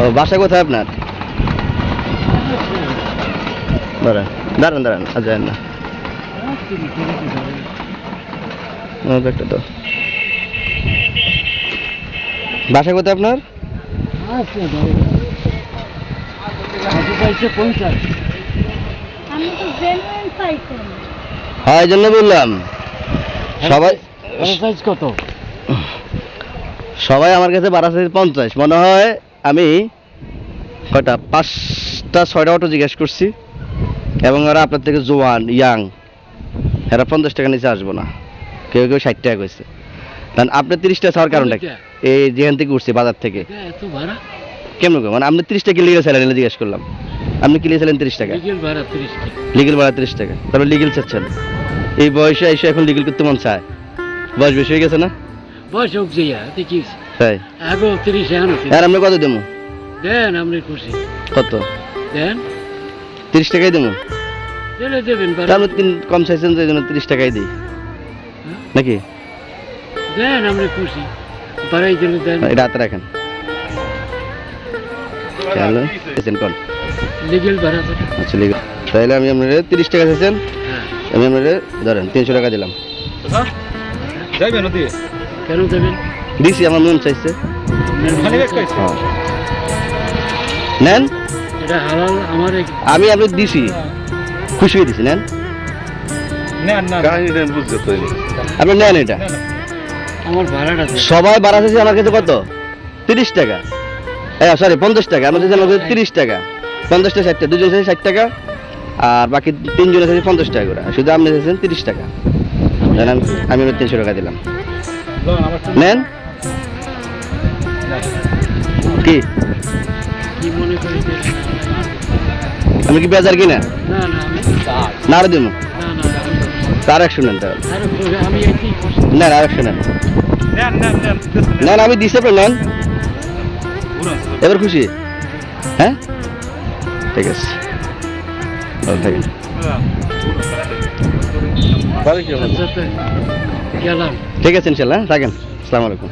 ও বাসা কোথায় আপনার? দাঁড়ান দাঁড়ান দাঁড়ান আর যান না। তো বাসা কোথায় আপনার? হ্যাঁ এই জন্য বললাম। সবাই সাইজ কত? সবাই আমার কাছে বারো সাইজ পঞ্চাশ। মনে হয় আমি কয়টা? পাঁচটা ছয়টা অটো জিজ্ঞেস করছি এবং ওরা আপনার থেকে জোয়ান ইয়াং। এরা পঞ্চাশ টাকা নিচে আসব না। কেউ কেউ ষাট টাকা কইছে। কারণ আপনি তিরিশ টাকা ছাড়ার কারণটা কি? এই যেখান থেকে উঠছি বাজার থেকে। কেমন মানে আপনি তিরিশ টাকা লিগেল স্যালারি জিজ্ঞেস করলাম। আপনি কি টাকা তিরিশ টাকা? লিগেল ভাড়া তিরিশ টাকা। তারপর লিগেল চাচ্ছেন এই বয়সে এসে এখন লিগেল করতে মন চায়। বয়স বেশি হয়ে গেছে না? বয়স হোক যে দেখিস তাই আগেও তিরিশ এখন আর আমরা কত দেবো? দেন আপনি খুশি। কত? দেন। তিরিশ টাকাই দেবো। দিলে দেবেন আপনি তিন কম চাইছেন তো জন্য তিরিশ টাকাই দিই। নাকি? দেন আপনি খুশি। বাড়াই দিলে দেন। এটা হাতে রাখেন। হ্যালো কোন লিগেল ভাড়া আচ্ছা লিগেল। তাহলে আমি আপনার তিরিশ টাকা চাইছেন। হ্যাঁ। আমি আপনার ধরেন তিনশো টাকা দিলাম। যাইবে নদী কেন দেবেন দিছি আমার মন চাইছে। মনে? হ্যাঁ। নেন। এটা হালাল আমার আমি আপনার দিছি। খুশি হয়ে দিছি নেন। আপনি নেন এটা। আমার ভাড়াটা দেন। সবাই বাড়া চাইছে আমার কাছে কত? তিরিশ টাকা। হ্যাঁ সরি পঞ্চাশ টাকা। আমার কাছে আমার কাছে তিরিশ টাকা। পঞ্চাশটা ষাট টাকা। দুজন চাইছে ষাট টাকা। আর বাকি তিনজনে চাইছে পঞ্চাশ টাকা করে। শুধু আপনি চাইছেন তিরিশ টাকা। আমি আমি তিনশো টাকা দিলাম। নেন। কি? আমি কি বেজার কিনা? না না আমি না আরও দিব না না আমি- তার একশো নেন তাহলে নেন আর একশো নেন। নেন আমি দিছি আপনি নেন। এবার খুশি? হ্যাঁ? ঠিক আছে। ভালো থাকেন। ঠিক আছে ইনশাল্লাহ রাখেন। আসসালামু আলাইকুম।